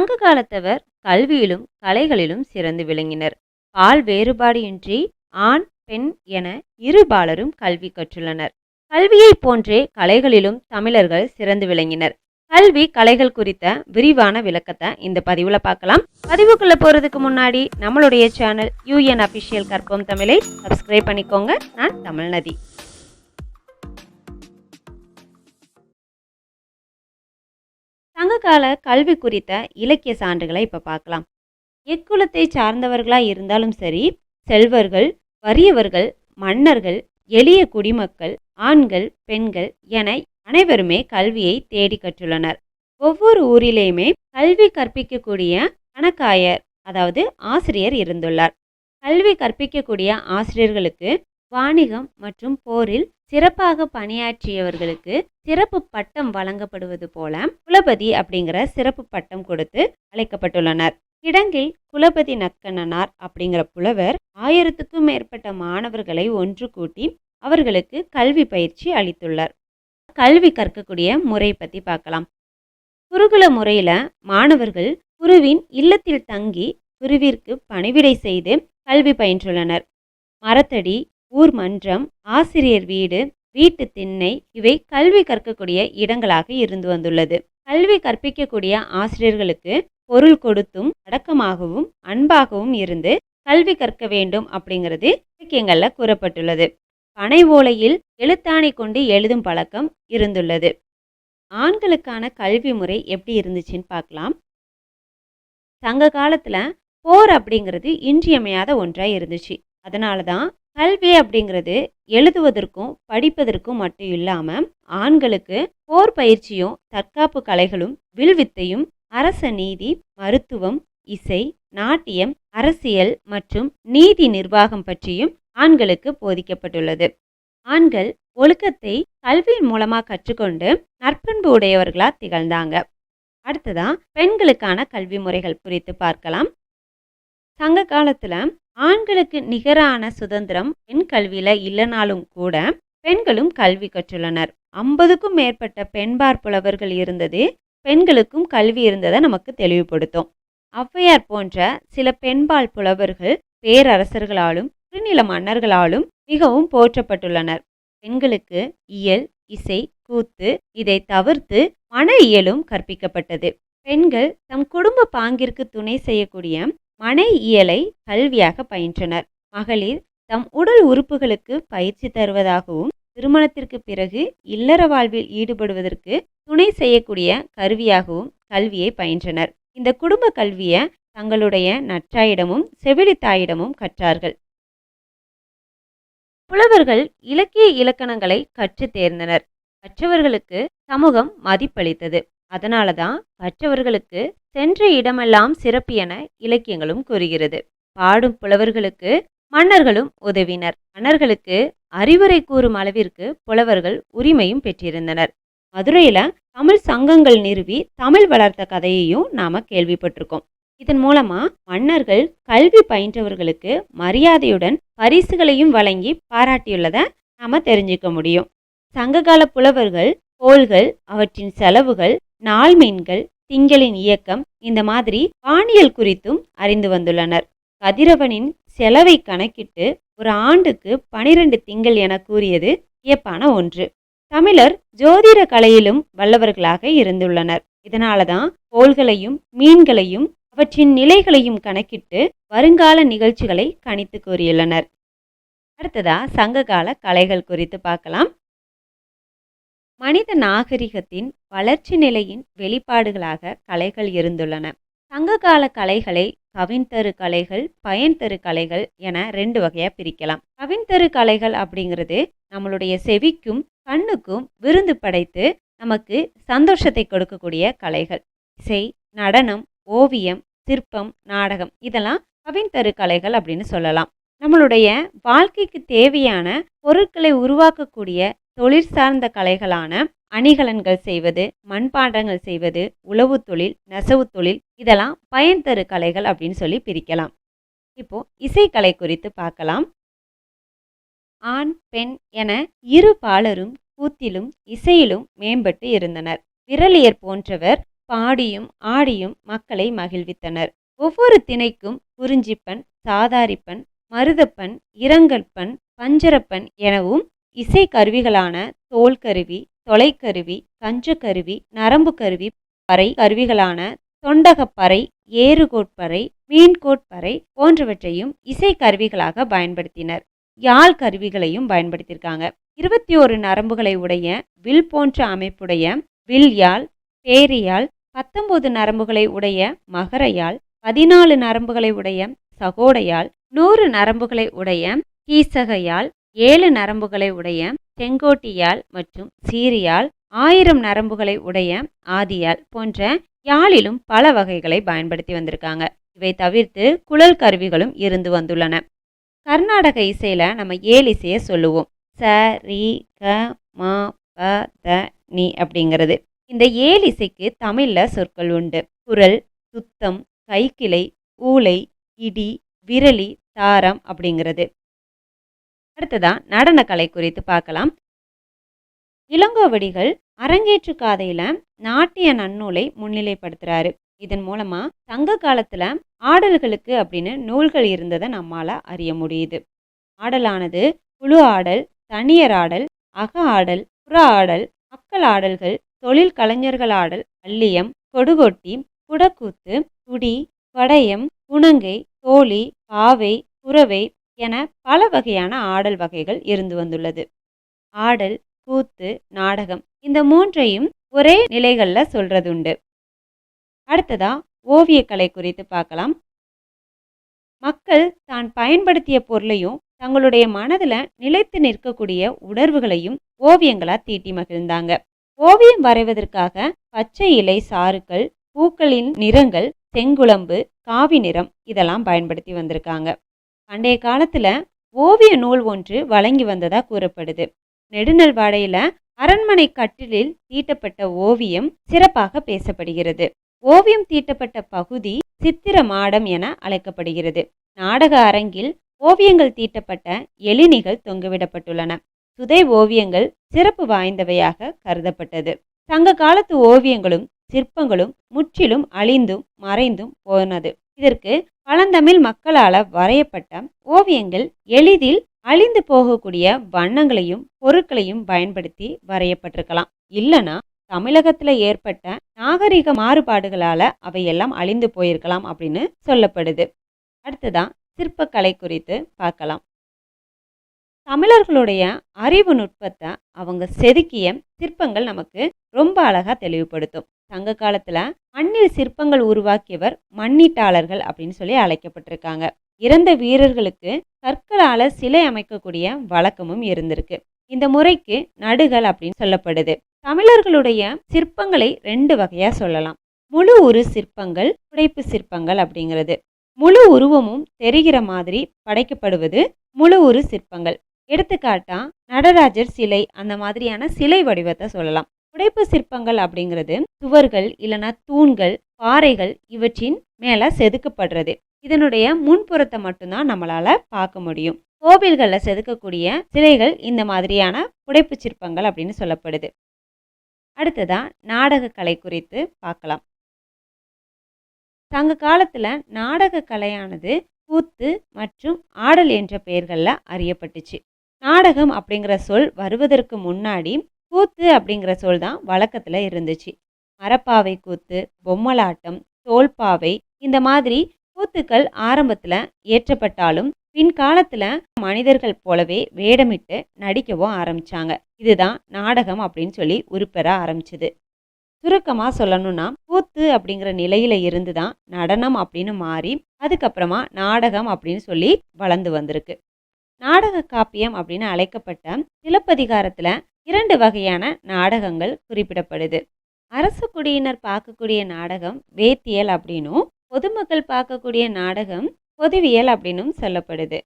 சங்க காலத்தவர் கல்வியிலும் கலைகளிலும் சிறந்து விளங்கினர். பால் வேறுபாடின்றி ஆண் பெண் என இரு பாலரும் கல்வி கற்றுள்ளனர். கல்வியைப் போன்றே கலைகளிலும் தமிழர்கள் சிறந்து விளங்கினர். கல்வி கலைகள் குறித்த விரிவான விளக்கத்தை இந்த பதிவுல பார்க்கலாம். பதிவுக்குள்ள போறதுக்கு முன்னாடி நம்மளுடைய சேனல் யூஎன் அபிஷியல் கற்போம் தமிழை சப்ஸ்கிரைப் பண்ணிக்கோங்க. நான் தமிழ்நதி சங்ககால கல்வி குறித்த இலக்கிய சான்றுகளை இப்போ பார்க்கலாம். எக்குலத்தை சார்ந்தவர்களாக இருந்தாலும் சரி செல்வர்கள் வறியவர்கள் மன்னர்கள் எளிய குடிமக்கள் ஆண்கள் பெண்கள் என அனைவருமே கல்வியை தேடி கற்றுள்ளனர். ஒவ்வொரு ஊரிலேயுமே கல்வி கற்பிக்கக்கூடிய கணக்காயர் அதாவது ஆசிரியர் இருந்துள்ளார். கல்வி கற்பிக்கக்கூடிய ஆசிரியர்களுக்கு வாணிகம் மற்றும் போரில் சிறப்பாக பணியாற்றியவர்களுக்கு சிறப்பு பட்டம் வழங்கப்படுவது போல குலபதி அப்படிங்கிற சிறப்பு பட்டம் கொடுத்து அழைக்கப்பட்டுள்ளனர். கிடங்கில் குலபதி நக்கண்ணனார் அப்படிங்கிற புலவர் ஆயிரத்துக்கும் மேற்பட்ட மாணவர்களை ஒன்று கூட்டி அவர்களுக்கு கல்வி பயிற்சி அளித்துள்ளார். கல்வி கற்கக்கூடிய முறை பற்றி பார்க்கலாம். குருகுல முறையில் மாணவர்கள் குருவின் இல்லத்தில் தங்கி குருவிற்கு பணிவிடை செய்து கல்வி பயின்றுள்ளனர். மரத்தடி ஊர் மன்றம் ஆசிரியர் வீடு வீட்டு திண்ணை இவை கல்வி கற்கக்கூடிய இடங்களாக இருந்து வந்துள்ளது. கல்வி கற்பிக்கக்கூடிய ஆசிரியர்களுக்கு பொருள் கொடுத்தும் அடக்கமாகவும் அன்பாகவும் இருந்து கல்வி கற்க வேண்டும் அப்படிங்கிறது இலக்கியங்களில் கூறப்பட்டுள்ளது. பனை ஓலையில் எழுத்தாணை கொண்டு எழுதும் பழக்கம் இருந்துள்ளது. ஆண்களுக்கான கல்வி முறை எப்படி இருந்துச்சுன்னு பார்க்கலாம். சங்க காலத்தில் போர் அப்படிங்கிறது இன்றியமையாத ஒன்றாக இருந்துச்சு. அதனால தான் கல்வி அப்படிங்கிறது எழுதுவதற்கும் படிப்பதற்கும் மட்டும் இல்லாமல் ஆண்களுக்கு போர் பயிற்சியும் தற்காப்பு கலைகளும் வில்வித்தையும் அரச நீதி மருத்துவம் இசை நாட்டியம் அரசியல் மற்றும் நீதி நிர்வாகம் பற்றியும் ஆண்களுக்கு போதிக்கப்பட்டுள்ளது. ஆண்கள் ஒழுக்கத்தை கல்வியின் மூலமாக கற்றுக்கொண்டு நற்பண்பு உடையவர்களாக திகழ்ந்தாங்க. அடுத்ததான் பெண்களுக்கான கல்வி முறைகள் குறித்து பார்க்கலாம். சங்க காலத்தில் ஆண்களுக்கு நிகரான சுதந்திரம் பெண் கல்வியில இல்லைனாலும் கூட பெண்களும் கல்வி கற்றுள்ளனர். ஐம்பதுக்கும் மேற்பட்ட பெண்பார் புலவர்கள் இருந்தது பெண்களுக்கும் கல்வி இருந்ததை நமக்கு தெளிவுபடுத்தும். ஔவையார் போன்ற சில பெண்பால் புலவர்கள் பேரரசர்களாலும் திருநில மன்னர்களாலும் மிகவும் போற்றப்பட்டுள்ளனர். பெண்களுக்கு இயல் இசை கூத்து இதை தவிர்த்து மன இயலும் கற்பிக்கப்பட்டது. பெண்கள் தம் குடும்ப பாங்கிற்கு துணை செய்யக்கூடிய மனை இயலை கல்வியாக பயின்றனர். மகளிர் தம் உடல் உறுப்புகளுக்கு பயிற்சி தருவதாகவும் திருமணத்திற்கு பிறகு இல்லற வாழ்வில் ஈடுபடுவதற்கு துணை செய்யக்கூடிய கருவியாகவும் கல்வியை பயின்றனர். இந்த குடும்ப கல்வியை தங்களுடைய நற்றாயிடமும் செவிலித்தாயிடமும் கற்றார்கள். புலவர்கள் இலக்கிய இலக்கணங்களை கற்று தேர்ந்தனர். கற்றவர்களுக்கு சமூகம் மதிப்பளித்தது. அதனால தான் கற்றவர்களுக்கு சென்ற இடமெல்லாம் சிறப்பு என இலக்கியங்களும் கூறுகிறது. பாடும் புலவர்களுக்கு மன்னர்களும் உதவினர். மன்னர்களுக்கு அறிவுரை கூறும் அளவிற்கு புலவர்கள் உரிமையும் பெற்றிருந்தனர். மதுரையில தமிழ் சங்கங்கள் நிறுவி தமிழ் வளர்த்த கதையையும் நாம கேள்விப்பட்டிருக்கோம். இதன் மூலமா மன்னர்கள் கல்வி பயின்றவர்களுக்கு மரியாதையுடன் பரிசுகளையும் வழங்கி பாராட்டியுள்ளதை நாம தெரிஞ்சுக்க முடியும். சங்ககால புலவர்கள் கோள்கள் அவற்றின் செலவுகள் நாள் மீன்கள் திங்களின் இயக்கம் இந்த மாதிரி வானியல் குறித்தும் அறிந்து வந்துள்ளனர். கதிரவனின் செலவை கணக்கிட்டு ஒரு ஆண்டுக்கு பனிரெண்டு திங்கள் என கூறியது வியப்பான ஒன்று. தமிழர் ஜோதிட கலையிலும் வல்லவர்களாக இருந்துள்ளனர். இதனாலதான் கோள்களையும் மீன்களையும் அவற்றின் நிலைகளையும் கணக்கிட்டு வருங்கால நிகழ்ச்சிகளை கணித்து கூறியுள்ளனர். அடுத்ததா சங்ககால கலைகள் குறித்து பார்க்கலாம். மனித நாகரிகத்தின் வளர்ச்சி நிலையின் வெளிப்பாடுகளாக கலைகள் இருந்துள்ளன. சங்ககால கலைகளை கவின்தரு கலைகள் பயன்தரு கலைகள் என ரெண்டு வகையாக பிரிக்கலாம். கவின்தரு கலைகள் அப்படிங்கிறது நம்மளுடைய செவிக்கும் கண்ணுக்கும் விருந்து படைத்து நமக்கு சந்தோஷத்தை கொடுக்கக்கூடிய கலைகள். இசை நடனம் ஓவியம் சிற்பம் நாடகம் இதெல்லாம் கவின்தரு கலைகள் அப்படின்னு சொல்லலாம். நம்மளுடைய வாழ்க்கைக்கு தேவையான பொருட்களை உருவாக்கக்கூடிய தொழில் சார்ந்த கலைகளான அணிகலன்கள் செய்வது மண்பாண்டங்கள் செய்வது உழவு தொழில் நெசவு தொழில் இதெல்லாம் பயன் தரு கலைகள் அப்படின்னு சொல்லி பிரிக்கலாம். இப்போ இசைக்கலை குறித்து பார்க்கலாம். ஆண் பெண் என இரு பாலரும் கூத்திலும் இசையிலும் மேம்பட்டு இருந்தனர். விரலியர் போன்றவர் பாடியும் ஆடியும் மக்களை மகிழ்வித்தனர். ஒவ்வொரு திணைக்கும் குறிஞ்சிப்பன் சாதாரிப்பன் மருதப்பன் இரங்கற்பன் பஞ்சரப்பன் எனவும் இசை கருவிகளான தோல்கருவி தொலைக்கருவி கஞ்சக்கருவி நரம்பு கருவி பறை கருவிகளான தொண்டகப்பறை ஏறுகோட்பறை மீன்கோட்பறை போன்றவற்றையும் இசை கருவிகளாக பயன்படுத்தினர். யாழ் கருவிகளையும் பயன்படுத்தியிருக்காங்க. இருபத்தி ஒரு நரம்புகளை உடைய வில் போன்ற அமைப்புடைய வில் யாழ் பேரியாழ் பத்தொன்பது நரம்புகளை உடைய மகரையால் பதினாலு நரம்புகளை உடைய சகோடையால் நூறு நரம்புகளை உடைய கீசகையால் ஏழு நரம்புகளை உடைய செங்கோட்டியால் மற்றும் சீரியால் ஆயிரம் நரம்புகளை உடைய ஆதியால் போன்ற யாழிலும் பல வகைகளை பயன்படுத்தி வந்திருக்காங்க. இவை தவிர்த்து குழல் கருவிகளும் இருந்து வந்துள்ளன. கர்நாடக இசையில் நம்ம ஏழு இசையை சொல்லுவோம். ச ரி க ம ப த நி அப்படிங்கிறது. இந்த ஏழு இசைக்கு தமிழில் சொற்கள் உண்டு. குரல் சுத்தம் கைக்கிளை ஊளை இடி விரலி தாரம் அப்படிங்கிறது. அடுத்ததா நடனக்கலை குறித்து பார்க்கலாம். இளங்கோவடிகள் அரங்கேற்று காதையில் நாட்டிய நன்னூலை முன்னிலைப்படுத்துகிறாரு இதன் மூலமாக சங்க காலத்தில் ஆடல்களுக்கு அப்படின்னு நூல்கள் இருந்ததை நம்மால் அறிய முடியுது. ஆடலானது குழு ஆடல் தனியர் ஆடல் அக ஆடல் புற ஆடல் மக்கள் ஆடல்கள் தொழில் கலைஞர்கள் ஆடல் பள்ளியம் கொடுகொட்டி குடக்கூத்து துடி வடயம் குணங்கை தோழி பாவை குறவை என பல வகையான ஆடல் வகைகள் இருந்து வந்துள்ளது. ஆடல் கூத்து நாடகம் இந்த மூன்றையும் ஒரே நிலைகளில் சொல்றதுண்டு. அடுத்ததா ஓவியக்கலை குறித்து பார்க்கலாம். மக்கள் தான் பயன்படுத்திய பொருளையும் தங்களுடைய மனதில் நிலைத்து நிற்கக்கூடிய உணர்வுகளையும் ஓவியங்களா தீட்டி மகிழ்ந்தாங்க. ஓவியம் வரைவதற்காக பச்சை இலை சாறுக்கள் பூக்களின் நிறங்கள் செங்குழம்பு காவி நிறம் இதெல்லாம் பயன்படுத்தி வந்திருக்காங்க. பண்டைய காலத்தில் ஓவிய நூல் ஒன்று வழங்கி வந்ததாக கூறப்படுது. நெடுநல்வாடையில் அரண்மனை கட்டிலில் தீட்டப்பட்ட ஓவியம் சிறப்பாக பேசப்படுகிறது. ஓவியம் தீட்டப்பட்ட பகுதி சித்திர மாடம் என அழைக்கப்படுகிறது. நாடக அரங்கில் ஓவியங்கள் தீட்டப்பட்ட எழினிகள் தொங்கவிடப்பட்டுள்ளன. சுதை ஓவியங்கள் சிறப்பு வாய்ந்தவையாக கருதப்பட்டது. சங்க காலத்து ஓவியங்களும் சிற்பங்களும் முற்றிலும் அழிந்தும் மறைந்தும் போனது. இதற்கு பழந்தமிழ் மக்களால் வரையப்பட்ட ஓவியங்கள் எளிதில் அழிந்து போகக்கூடிய வண்ணங்களையும் பொருட்களையும் பயன்படுத்தி வரையப்பட்டிருக்கலாம். இல்லைனா தமிழகத்தில் ஏற்பட்ட நாகரிக மாறுபாடுகளால் அவையெல்லாம் அழிந்து போயிருக்கலாம் அப்படின்னு சொல்லப்படுது. அடுத்ததான் சிற்பக்கலை குறித்து பார்க்கலாம். தமிழர்களுடைய அறிவு நுட்பத்தை அவங்க செதுக்கிய சிற்பங்கள் நமக்கு ரொம்ப அழகாக தெளிவுபடுத்தும். சங்க காலத்தில் மண்ணில் சிற்பங்கள் உருவாக்கியவர் மண்ணீட்டாளர்கள் அப்படின்னு சொல்லி அழைக்கப்பட்டிருக்காங்க. இறந்த வீரர்களுக்கு கற்களால் சிலை அமைக்கக்கூடிய வழக்கமும் இருந்திருக்கு. இந்த முறைக்கு நடுகள் அப்படின்னு சொல்லப்படுது. தமிழர்களுடைய சிற்பங்களை ரெண்டு வகையாக சொல்லலாம். முழு உரு சிற்பங்கள் புடைப்பு சிற்பங்கள் அப்படிங்கிறது. முழு உருவமும் தெரிகிற மாதிரி படைக்கப்படுவது முழு உரு சிற்பங்கள். எடுத்துக்காட்டா நடராஜர் சிலை அந்த மாதிரியான சிலை வடிவத்தை சொல்லலாம். புடைப்பு சிற்பங்கள் அப்படிங்கிறது சுவர்கள் இல்லைனா தூண்கள் பாறைகள் இவற்றின் மேலே செதுக்கப்படுறது. இதனுடைய முன்புறத்தை மட்டும்தான் நம்மளால் பார்க்க முடியும். கோவில்களில் செதுக்கக்கூடிய சிலைகள் இந்த மாதிரியான புடைப்பு சிற்பங்கள் அப்படின்னு சொல்லப்படுது. அடுத்ததா நாடக கலை குறித்து பார்க்கலாம். சங்க காலத்தில் நாடக கலையானது கூத்து மற்றும் ஆடல் என்ற பெயர்களில் அறியப்பட்டுச்சு. நாடகம் அப்படிங்கிற சொல் வருவதற்கு முன்னாடி கூத்து அப்படிங்கிற சொல் தான் வழக்கத்தில் இருந்துச்சு. மரப்பாவை கூத்து பொம்மலாட்டம் தோல்பாவை இந்த மாதிரி கூத்துக்கள் ஆரம்பத்தில் ஏற்றப்பட்டாலும் பின்காலத்தில் மனிதர்கள் போலவே வேடமிட்டு நடிக்கவும் ஆரம்பிச்சாங்க. இதுதான் நாடகம் அப்படின்னு சொல்லி உருப்பெற ஆரம்பிச்சுது. சுருக்கமாக சொல்லணும்னா கூத்து அப்படிங்கிற நிலையில இருந்து தான் நடனம் அப்படின்னு மாறி அதுக்கப்புறமா நாடகம் அப்படின்னு சொல்லி வளர்ந்து வந்திருக்கு. நாடக காப்பியம் அப்படின்னு அழைக்கப்பட்ட சிலப்பதிகாரத்தில் இரண்டு வகையான நாடகங்கள் குறிப்பிடப்படுது. அரசு குடியினர் பார்க்கக்கூடிய நாடகம் வேத்தியல் அப்படின்னும் பொதுமக்கள் பார்க்கக்கூடிய நாடகம் பொதுவியல் அப்படின்னும் சொல்லப்படுது.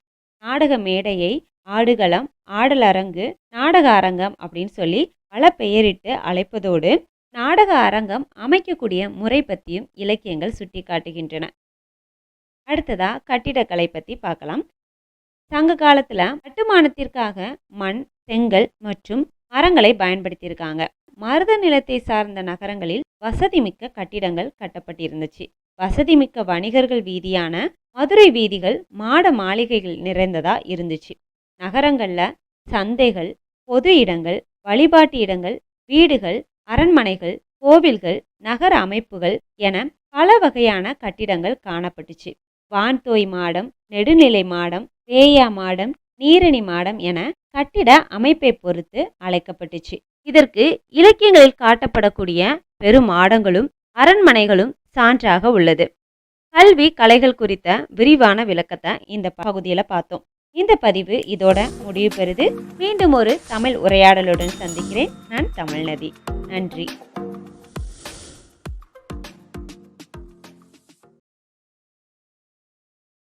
நாடக மேடையை ஆடுகளம் ஆடல் அரங்கு நாடக அரங்கம் அப்படின்னு சொல்லி பல பெயரிட்டு அழைப்பதோடு நாடக அரங்கம் அமைக்கக்கூடிய முறை பற்றியும் இலக்கியங்கள் சுட்டி காட்டுகின்றன அடுத்ததாக கட்டிடக்கலை பற்றி பார்க்கலாம். சங்க காலத்தில் கட்டுமானத்திற்காக மண் செங்கல் மற்றும் மரங்களை பயன்படுத்தியிருக்காங்க. மருத நிலத்தை சார்ந்த நகரங்களில் வசதிமிக்க கட்டிடங்கள் கட்டப்பட்டிருந்துச்சு. வசதிமிக்க வணிகர்கள் வீதியான மதுரை வீதிகள் மாட மாளிகைகள் நிறைந்ததா இருந்துச்சு. நகரங்கள்ல சந்தைகள் பொது இடங்கள் வழிபாட்டு இடங்கள் வீடுகள் அரண்மனைகள் கோவில்கள் நகர அமைப்புகள் என பல வகையான கட்டிடங்கள் காணப்பட்டுச்சு. வான்தோய் மாடம் நெடுநிலை மாடம் பேயா மாடம் நீரணி மாடம் என கட்டிட அமைப்பை பொறுத்து அழைக்கப்பட்டுச்சு. இதற்கு இலக்கியங்களில் காட்டப்படக்கூடிய பெரும் மாடங்களும் அரண்மனைகளும் சான்றாக உள்ளது. கல்வி கலைகள் குறித்த விரிவான விளக்கத்தை இந்த பகுதியில் பார்த்தோம். இந்த பதிவு இதோட முடிவு பெறுது. மீண்டும் ஒரு தமிழ் உரையாடலுடன் சந்திக்கிறேன். நான் தமிழ்நதி நன்றி.